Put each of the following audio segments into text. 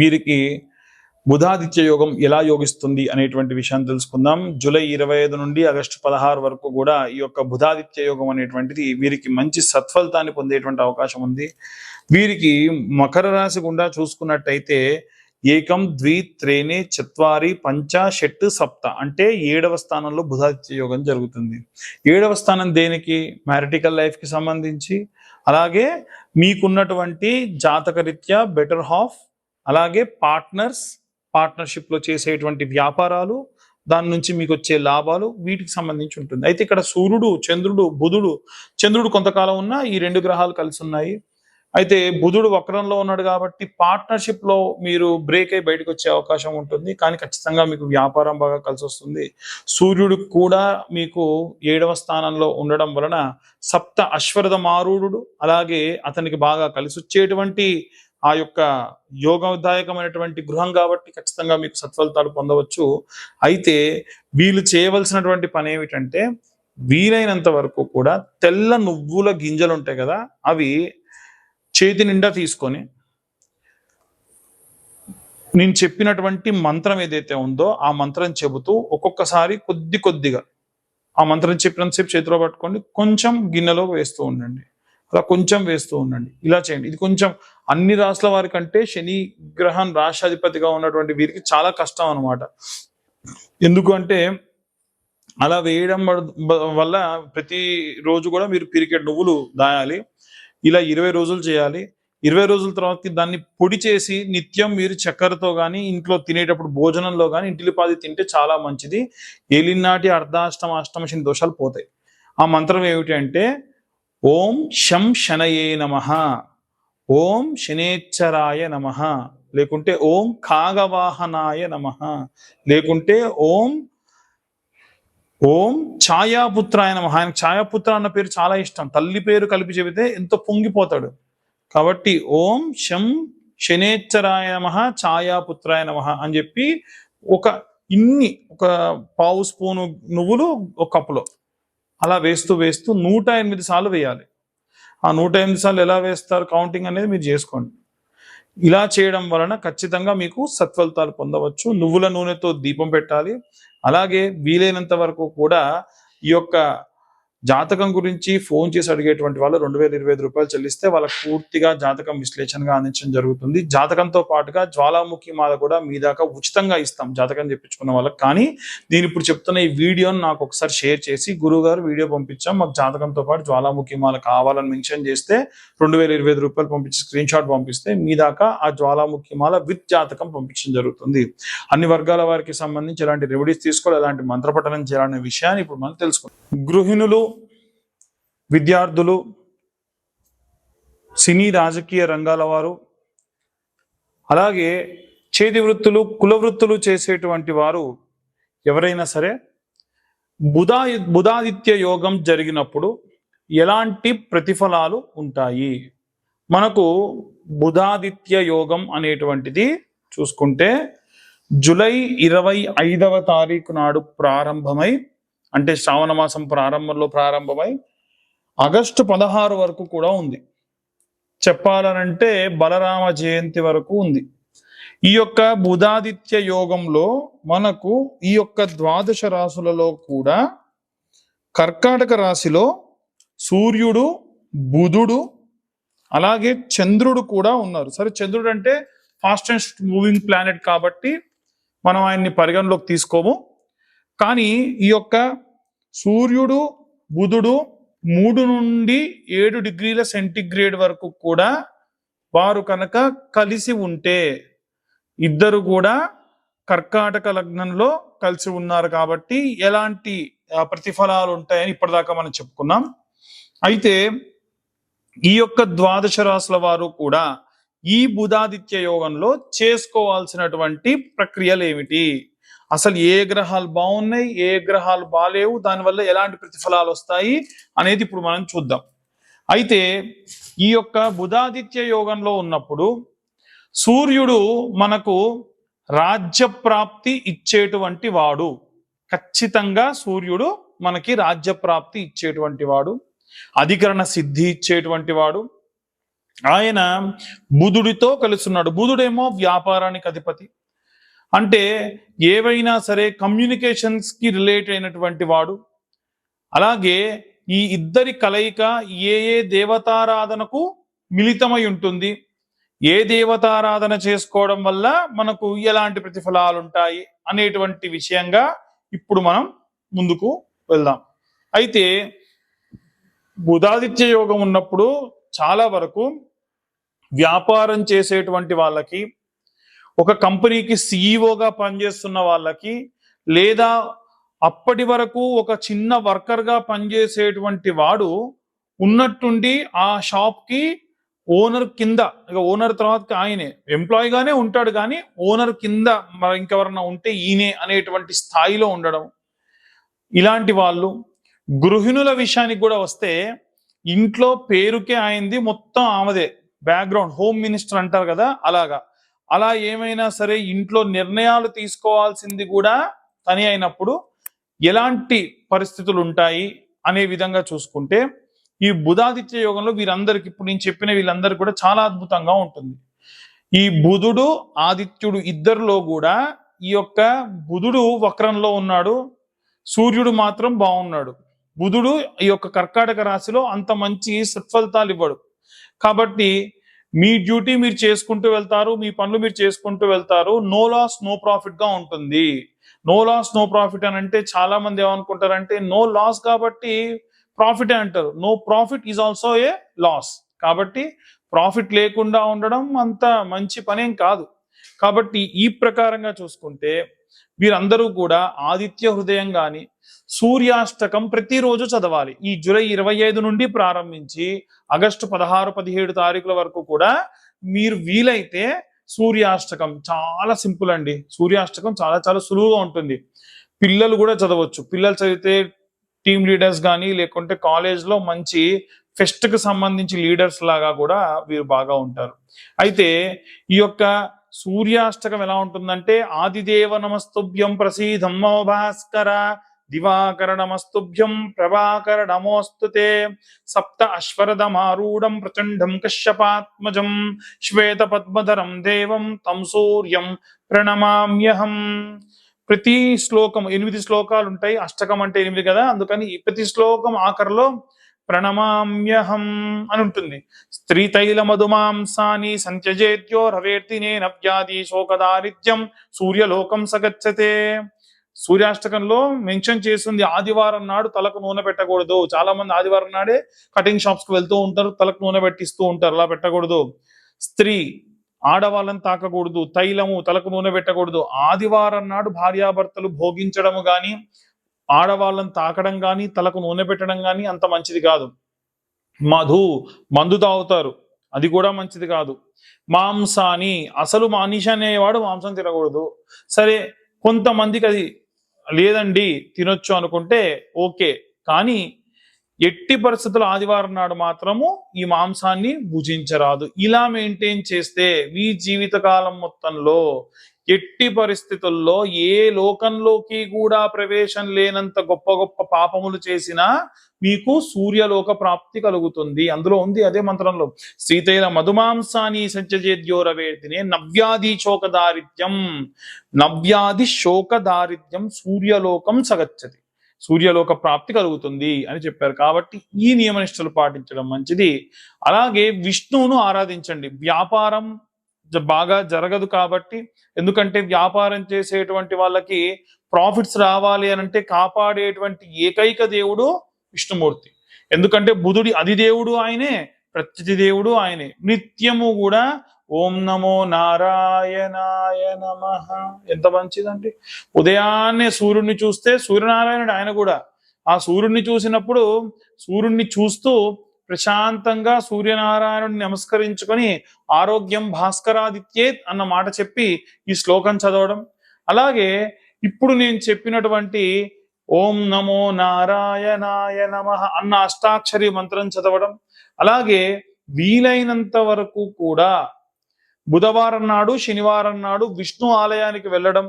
వీరికి బుధాదిత్య యోగం ఎలా యోగిస్తుంది అనేటువంటి విషయాన్ని తెలుసుకుందాం. జూలై ఇరవై ఐదు నుండి ఆగస్టు పదహారు వరకు కూడా ఈ యొక్క బుధాదిత్య యోగం అనేటువంటిది వీరికి మంచి సత్ఫలితాన్ని పొందేటువంటి అవకాశం ఉంది. వీరికి మకర రాశి గుండా చూసుకున్నట్టయితే ఏకం ద్వి త్రేణి చత్వారి పంచ షట్ సప్త. అంటే ఏడవ స్థానంలో బుధాదిత్య యోగం జరుగుతుంది. ఏడవ స్థానం దేనికి? మ్యారిటికల్ లైఫ్కి సంబంధించి. అలాగే మీకున్నటువంటి జాతకరీత్యా బెటర్ హాఫ్ అలాగే పార్ట్నర్స్ పార్ట్నర్షిప్లో చేసేటువంటి వ్యాపారాలు దాని నుంచి మీకు వచ్చే లాభాలు వీటికి సంబంధించి ఉంటుంది. అయితే ఇక్కడ సూర్యుడు చంద్రుడు బుధుడు చంద్రుడు కొంతకాలం ఉన్నా ఈ రెండు గ్రహాలు కలిసి ఉన్నాయి. అయితే బుధుడు వక్రంలో ఉన్నాడు కాబట్టి పార్ట్నర్షిప్లో మీరు బ్రేక్ అయి బయటకు వచ్చే అవకాశం ఉంటుంది. కానీ ఖచ్చితంగా మీకు వ్యాపారం బాగా కలిసి వస్తుంది. సూర్యుడు కూడా మీకు ఏడవ స్థానంలో ఉండడం వలన సప్త అశ్వరథ మారూఢుడు అలాగే అతనికి బాగా కలిసి వచ్చేటువంటి ఆ యొక్క యోగదాయకమైనటువంటి గృహం కాబట్టి ఖచ్చితంగా మీకు సత్ఫలితాలు పొందవచ్చు. అయితే వీళ్ళు చేయవలసినటువంటి పని ఏమిటంటే వీలైనంత వరకు కూడా తెల్ల నువ్వుల గింజలు ఉంటాయి కదా అవి చేతి నిండా తీసుకొని నేను చెప్పినటువంటి మంత్రం ఏదైతే ఉందో ఆ మంత్రం చెబుతూ ఒక్కొక్కసారి కొద్ది కొద్దిగా ఆ మంత్రం చెప్పినంతసేపు చేతిలో పట్టుకోండి కొంచెం గిన్నెలో వేస్తూ ఉండండి. అలా కొంచెం వేస్తూ ఉండండి. ఇలా చేయండి. ఇది కొంచెం అన్ని రాసుల వారి కంటే శని గ్రహం రాష్ట్రాధిపతిగా ఉన్నటువంటి వీరికి చాలా కష్టం అనమాట ఎందుకు అంటే అలా వేయడం వల్ల- వల్ల ప్రతి రోజు కూడా మీరు పిరికెట్ నువ్వులు దాయాలి. ఇలా ఇరవై రోజులు చేయాలి. ఇరవై రోజుల తర్వాత దాన్ని పొడి చేసి నిత్యం మీరు చక్కెరతో కానీ ఇంట్లో తినేటప్పుడు భోజనంలో కానీ ఇంటిలిపాది తింటే చాలా మంచిది. ఏలినాటి అర్ధాష్టమ అష్టమ శని దోషాలు పోతాయి. ఆ మంత్రం ఏమిటి అంటే ఓం శం శనయే నమ. ఓం శనేచ్చరాయ నమ. లేకుంటే ఓం కాగవాహనాయ నమ. లేకుంటే ఓం ఓం ఛాయాపుత్ర ఆయన ఆయనకు ఛాయాపుత్ర అన్న పేరు చాలా ఇష్టం. తల్లి పేరు కలిపి చెబితే ఎంతో పొంగిపోతాడు. కాబట్టి ఓం శం శనేచ్చరాయ నమ ఛాయాపుత్రాయ నమ అని చెప్పి ఒక ఇన్ని ఒక పావు స్పూను నువ్వులు ఒక కప్పులో. అలా వేస్తూ వేస్తూ నూట ఎనిమిది సార్లు వేయాలి. ఆ నూట ఎనిమిది సార్లు ఎలా వేస్తారు? కౌంటింగ్ అనేది మీరు చేసుకోండి. ఇలా చేయడం వలన ఖచ్చితంగా మీకు సత్ఫలితాలు పొందవచ్చు. నువ్వుల నూనెతో దీపం పెట్టాలి. అలాగే వీలైనంత వరకు కూడా ఈ యొక్క జాతకం గురించి ఫోన్ చేసి అడిగేటువంటి వాళ్ళు రెండు వేల ఇరవై ఐదు రూపాయలు చెల్లిస్తే వాళ్ళకి పూర్తిగా జాతకం విశ్లేషణగా అందించడం జరుగుతుంది. జాతకంతో పాటుగా జ్వాలాముఖి మాల కూడా మీ దాకా ఉచితంగా ఇస్తాం జాతకం చెప్పించుకున్న వాళ్ళకి. కానీ నేను ఇప్పుడు చెప్తున్న ఈ వీడియోను నాకు ఒకసారి షేర్ చేసి గురువు గారు వీడియో పంపించాం. మాకు జాతకంతో పాటు జ్వాలాముఖి మాల కావాలని మెన్షన్ చేస్తే రెండు వేల ఇరవై ఐదు రూపాయలు పంపించి స్క్రీన్ షాట్ పంపిస్తే మీ దాకా ఆ జ్వాలాముఖి మాల విత్ జాతకం పంపించడం జరుగుతుంది. అన్ని వర్గాల వారికి సంబంధించి ఎలాంటి రెమెడీస్ తీసుకోవాలి ఎలాంటి మంత్రపఠనం చేయాలనే విషయాన్ని ఇప్పుడు మనం తెలుసుకుందాం. గృహిణులు విద్యార్థులు సినీ రాజకీయ రంగాల వారు అలాగే చేతి వృత్తులు కుల వృత్తులు చేసేటువంటి వారు ఎవరైనా సరే బుధా బుధాదిత్య యోగం జరిగినప్పుడు ఎలాంటి ప్రతిఫలాలు ఉంటాయి? మనకు బుధాదిత్య యోగం అనేటువంటిది చూసుకుంటే జూలై ఇరవై ఐదవ తారీఖు నాడు ప్రారంభమై అంటే శ్రావణ మాసం ప్రారంభంలో ప్రారంభమై ఆగస్టు పదహారు వరకు కూడా ఉంది. చెప్పాలనంటే బలరామ జయంతి వరకు ఉంది. ఈ యొక్క బుధాదిత్య యోగంలో మనకు ఈ యొక్క ద్వాదశ రాశులలో కూడా కర్కాటక రాశిలో సూర్యుడు బుధుడు అలాగే చంద్రుడు కూడా ఉన్నారు. సరే చంద్రుడు అంటే ఫాస్టెస్ట్ మూవింగ్ ప్లానెట్ కాబట్టి మనం ఆయన్ని పరిగణలోకి తీసుకోము. కానీ ఈ యొక్క సూర్యుడు బుధుడు మూడు నుండి ఏడు డిగ్రీల సెంటిగ్రేడ్ వరకు కూడా వారు కనుక కలిసి ఉంటే ఇద్దరు కూడా కర్కాటక లగ్నంలో కలిసి ఉన్నారు కాబట్టి ఎలాంటి ప్రతిఫలాలు ఉంటాయని ఇప్పటిదాకా మనం చెప్పుకున్నాం. అయితే ఈ యొక్క ద్వాదశ రాశుల వారు కూడా ఈ బుధాదిత్య యోగంలో చేసుకోవాల్సినటువంటి ప్రక్రియలు ఏమిటి? అసలు ఏ గ్రహాలు బాగున్నాయి ఏ గ్రహాలు బాలేవు దానివల్ల ఎలాంటి ప్రతిఫలాలు వస్తాయి అనేది ఇప్పుడు మనం చూద్దాం. అయితే ఈ యొక్క బుధాదిత్య యోగంలో ఉన్నప్పుడు సూర్యుడు మనకు రాజ్యప్రాప్తి ఇచ్చేటువంటి వాడు. ఖచ్చితంగా సూర్యుడు మనకి రాజ్యప్రాప్తి ఇచ్చేటువంటి వాడు. అధికరణ సిద్ధి ఇచ్చేటువంటి వాడు. ఆయన బుధుడితో కలుస్తున్నాడు. బుధుడేమో వ్యాపారానికి అధిపతి. అంటే ఏవైనా సరే కమ్యూనికేషన్స్కి రిలేట్ అయినటువంటి వాడు. అలాగే ఈ ఇద్దరి కలయిక ఏ ఏ దేవతారాధనకు మిళితమై ఉంటుంది. ఏ దేవతారాధన చేసుకోవడం వల్ల మనకు ఎలాంటి ప్రతిఫలాలు ఉంటాయి అనేటువంటి విషయంగా ఇప్పుడు మనం ముందుకు వెళ్దాం. అయితే బుధాదిత్య యోగం ఉన్నప్పుడు చాలా వరకు వ్యాపారం చేసేటువంటి వాళ్ళకి ఒక కంపెనీకి సీఈఓగా పనిచేస్తున్న వాళ్ళకి లేదా అప్పటి వరకు ఒక చిన్న వర్కర్గా పనిచేసేటువంటి వాడు ఉన్నట్టుండి ఆ షాప్కి ఓనర్ కింద ఇక ఓనర్ తర్వాత ఆయనే ఎంప్లాయీగానే ఉంటాడు కానీ ఓనర్ కింద మరి ఇంకెవరన్నా ఉంటే ఈయనే అనేటువంటి స్థాయిలో ఉండడం. ఇలాంటి వాళ్ళు గృహిణుల విషయానికి కూడా వస్తే ఇంట్లో పేరుకే అయింది మొత్తం ఆమెదే. బ్యాక్గ్రౌండ్ హోమ్ మినిస్టర్ అంటారు కదా అలాగా. అలా ఏమైనా సరే ఇంట్లో నిర్ణయాలు తీసుకోవాల్సింది కూడా తని అయినప్పుడు ఎలాంటి పరిస్థితులు ఉంటాయి అనే విధంగా చూసుకుంటే ఈ బుధాదిత్య యోగంలో వీరందరికి ఇప్పుడు నేను చెప్పిన వీళ్ళందరికీ కూడా చాలా అద్భుతంగా ఉంటుంది. ఈ బుధుడు ఆదిత్యుడు ఇద్దరిలో కూడా ఈ యొక్క బుధుడు వక్రంలో ఉన్నాడు. సూర్యుడు మాత్రం బాగున్నాడు బుధుడు ఈ యొక్క కర్కాటక రాశిలో అంత మంచి సత్ఫలితాలు ఇవ్వడు. కాబట్టి మీ డ్యూటీ మీరు చేసుకుంటూ వెళ్తారు మీ పనులు మీరు చేసుకుంటూ వెళ్తారు నో లాస్ నో ప్రాఫిట్గా ఉంటుంది. నో లాస్ నో ప్రాఫిట్ అని అంటే చాలా మంది ఏమనుకుంటారంటే నో లాస్ కాబట్టి ప్రాఫిట్ అంటారు. No profit is also a loss కాబట్టి ప్రాఫిట్ లేకుండా ఉండడం అంత మంచి పనేం కాదు. కాబట్టి ఈ ప్రకారంగా చూసుకుంటే వీరందరూ కూడా ఆదిత్య హృదయం కానీ సూర్యాష్టకం ప్రతిరోజు చదవాలి. ఈ జూలై ఇరవై ఐదు నుండి ప్రారంభించి ఆగస్టు పదహారు పదిహేడు తారీఖుల వరకు కూడా మీరు వీలైతే సూర్యాష్టకం చాలా సింపుల్ అండి. సూర్యాష్టకం చాలా చాలా సులువుగా ఉంటుంది. పిల్లలు కూడా చదవచ్చు. పిల్లలు చదివితే టీమ్ లీడర్స్ కానీ లేకుంటే కాలేజ్లో మంచి ఫెస్ట్కి సంబంధించి లీడర్స్ లాగా కూడా వీరు బాగా ఉంటారు. అయితే ఈ యొక్క సూర్యాష్టకం ఎలా ఉంటుందంటే ఆదిదేవ నమస్తుభ్యం ప్రసీదం భాస్కర దివాకర నమస్తుభ్యం ప్రభాకర నమోస్తుతే సప్త అశ్వరథమారూఢం ప్రచండం కశ్యపాత్మజం శ్వేత పద్మధరం దేవం తం సూర్యం ప్రణమామ్యహం. ప్రతి శ్లోకం ఎనిమిది శ్లోకాలు ఉంటాయి అష్టకం అంటే ఎనిమిది కదా అందుకని ప్రతి శ్లోకం ఆఖరిలో ప్రణమామ్యహం అని ఉంటుంది. స్త్రీ తైల మధుమాంసాని సంత్యజేత్యో రవేర్తినే నవ్యాది శోకదారిత్యం సూర్యలోకం సగచ్చతే. సూర్యాష్టకంలో మెన్షన్ చేస్తుంది ఆదివారం నాడు తలకు నూనె పెట్టకూడదు. చాలా మంది ఆదివారం నాడే కటింగ్ షాప్స్కి వెళ్తూ ఉంటారు తలకు నూనె పెట్టిస్తూ ఉంటారు. అలా పెట్టకూడదు. స్త్రీ ఆడవాళ్ళని తాకకూడదు. తైలము తలకు నూనె పెట్టకూడదు. ఆదివారం నాడు భార్యాభర్తలు భోగించడము గాని ఆడవాళ్ళని తాకడం కానీ తలకు నూనె పెట్టడం కానీ అంత మంచిది కాదు. మధు మందు తాగుతారు. అది కూడా మంచిది కాదు. మాంసాని అసలు మానిష అనేవాడు మాంసం తినకూడదు. సరే కొంతమందికి అది లేదండి తినొచ్చు అనుకుంటే ఓకే. కానీ ఎట్టి పరిస్థితుల ఆదివారం నాడు మాత్రము ఈ మాంసాన్ని భుజించరాదు. ఇలా మెయింటైన్ చేస్తే మీ జీవితకాలం మొత్తంలో ఎట్టి పరిస్థితుల్లో ఏ లోకంలోకి కూడా ప్రవేశం లేనంత గొప్ప గొప్ప పాపములు చేసినా మీకు సూర్యలోక ప్రాప్తి కలుగుతుంది. అందులో ఉంది అదే మంత్రంలో శ్రీతైల మధుమాంసాని సంచజేద్యోరవేదినే నవ్యాధి శోకదారిద్ర్యం నవ్యాధి శోకదారిద్ర్యం సూర్యలోకం సగచ్చది. సూర్యలోక ప్రాప్తి కలుగుతుంది అని చెప్పారు. కాబట్టి ఈ నియమనిష్టలు పాటించడం మంచిది. అలాగే విష్ణువును ఆరాధించండి. వ్యాపారం బాగా జరగదు కాబట్టి ఎందుకంటే వ్యాపారం చేసేటువంటి వాళ్ళకి ప్రాఫిట్స్ రావాలి అని అంటే కాపాడేటువంటి ఏకైక దేవుడు విష్ణుమూర్తి. ఎందుకంటే బుధుడి అధిదేవుడు ఆయనే ప్రత్యతి దేవుడు ఆయనే. నిత్యము కూడా ఓం నమో నారాయణాయ నమ. ఎంత మంచిదండి. ఉదయాన్నే సూర్యుడిని చూస్తే సూర్యనారాయణుడు ఆయన కూడా. ఆ సూర్యుడిని చూసినప్పుడు సూర్యుడిని చూస్తూ ప్రశాంతంగా సూర్యనారాయణుడిని నమస్కరించుకొని ఆరోగ్యం భాస్కరాదిత్యేత్ అన్న మాట చెప్పి ఈ శ్లోకం చదవడం. అలాగే ఇప్పుడు నేను చెప్పినటువంటి ఓం నమో నారాయణాయ నమ అన్న అష్టాక్షరి మంత్రం చదవడం. అలాగే వీలైనంత వరకు కూడా బుధవారం నాడు శనివారం నాడు విష్ణు ఆలయానికి వెళ్ళడం.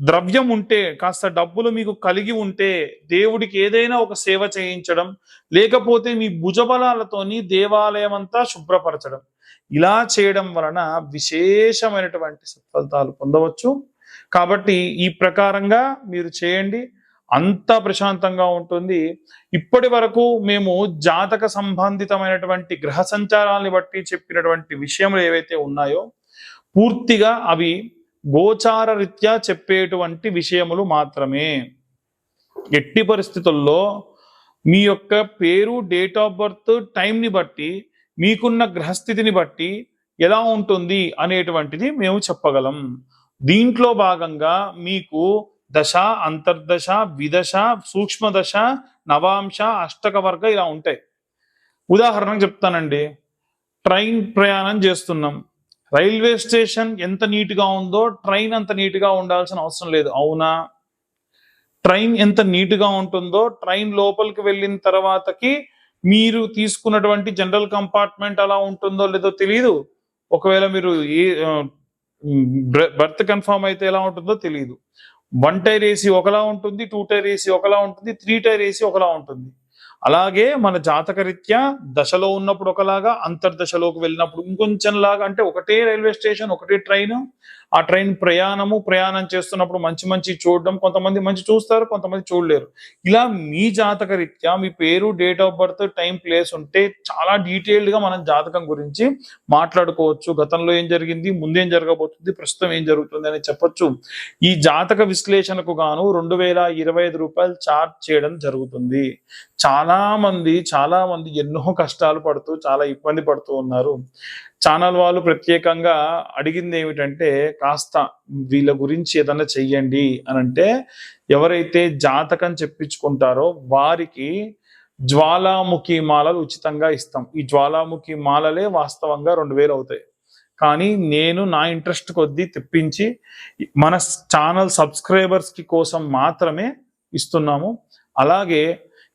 ద్రవ్యం ఉంటే కాస్త డబ్బులు మీకు కలిగి ఉంటే దేవుడికి ఏదైనా ఒక సేవ చేయించడం లేకపోతే మీ భుజబలాలతోని దేవాలయం అంతా శుభ్రపరచడం. ఇలా చేయడం వలన విశేషమైనటువంటి సత్ఫలితాలు పొందవచ్చు. కాబట్టి ఈ ప్రకారంగా మీరు చేయండి. అంత ప్రశాంతంగా ఉంటుంది. ఇప్పటి వరకు మేము జాతక సంబంధితమైనటువంటి గ్రహ సంచారాన్ని బట్టి చెప్పినటువంటి విషయములు ఏవైతే ఉన్నాయో పూర్తిగా అవి గోచార రీత్యా చెప్పేటువంటి విషయములు మాత్రమే. ఎట్టి పరిస్థితుల్లో మీ యొక్క పేరు డేట్ ఆఫ్ బర్త్ టైంని బట్టి మీకున్న గ్రహస్థితిని బట్టి ఎలా ఉంటుంది అనేటువంటిది మేము చెప్పగలం. దీంట్లో భాగంగా మీకు దశ అంతర్దశ విదశ సూక్ష్మ దశ నవాంశ అష్టక వర్గ ఇలా ఉంటాయి. ఉదాహరణకు చెప్తానండి. ట్రైన్ ప్రయాణం చేస్తున్నాం. రైల్వే స్టేషన్ ఎంత నీట్గా ఉందో ట్రైన్ అంత నీట్గా ఉండాల్సిన అవసరం లేదు. అవునా? ట్రైన్ ఎంత నీట్గా ఉంటుందో ట్రైన్ లోపలికి వెళ్ళిన తర్వాతకి మీరు తీసుకున్నటువంటి జనరల్ కంపార్ట్మెంట్ అలా ఉంటుందో లేదో తెలియదు ఒకవేళ మీరు ఏ బర్త్ కన్ఫర్మ్ అయితే ఎలా ఉంటుందో తెలియదు వన్ టైర్ ఏసీ ఒకలా ఉంటుంది టూ టైర్ ఏసీ ఒకలా ఉంటుంది త్రీ టైర్ ఏసీ ఒకలా ఉంటుంది. అలాగే మన జాతకరీత్యా దశలో ఉన్నప్పుడు ఒకలాగా అంతర్దశలోకి వెళ్ళినప్పుడు ఇంకొంచెం లాగా అంటే ఒకటే రైల్వే స్టేషన్ ఒకటే ట్రైన్ ఆ ట్రైన్ ప్రయాణము ప్రయాణం చేస్తున్నప్పుడు మంచి మంచి చూడడం కొంతమంది మంచి చూస్తారు కొంతమంది చూడలేరు. ఇలా మీ జాతక రీత్యా మీ పేరు date of birth time place ఉంటే చాలా డీటెయిల్డ్గా మనం జాతకం గురించి మాట్లాడుకోవచ్చు. గతంలో ఏం జరిగింది ముందేం జరగబోతుంది ప్రస్తుతం ఏం జరుగుతుంది అని చెప్పొచ్చు. ఈ జాతక విశ్లేషణకు గాను రెండు వేల ఇరవై ఐదు రూపాయలు చార్జ్ చేయడం జరుగుతుంది. చాలా మంది చాలా మంది ఎన్నో కష్టాలు పడుతూ చాలా ఇబ్బంది పడుతూ ఉన్నారు. ఛానల్ వాళ్ళు ప్రత్యేకంగా అడిగింది ఏమిటంటే కాస్త వీళ్ళ గురించి ఏదైనా చెయ్యండి అని అంటే ఎవరైతే జాతకం చెప్పించుకుంటారో వారికి జ్వాలాముఖి మాలలు ఉచితంగా ఇస్తాం. ఈ జ్వాలాముఖి మాలలే వాస్తవంగా రెండు వేలు అవుతాయి. కానీ నేను నా ఇంట్రెస్ట్ కొద్దీ తెప్పించి మన ఛానల్ సబ్స్క్రైబర్స్కి కోసం మాత్రమే ఇస్తున్నాము. అలాగే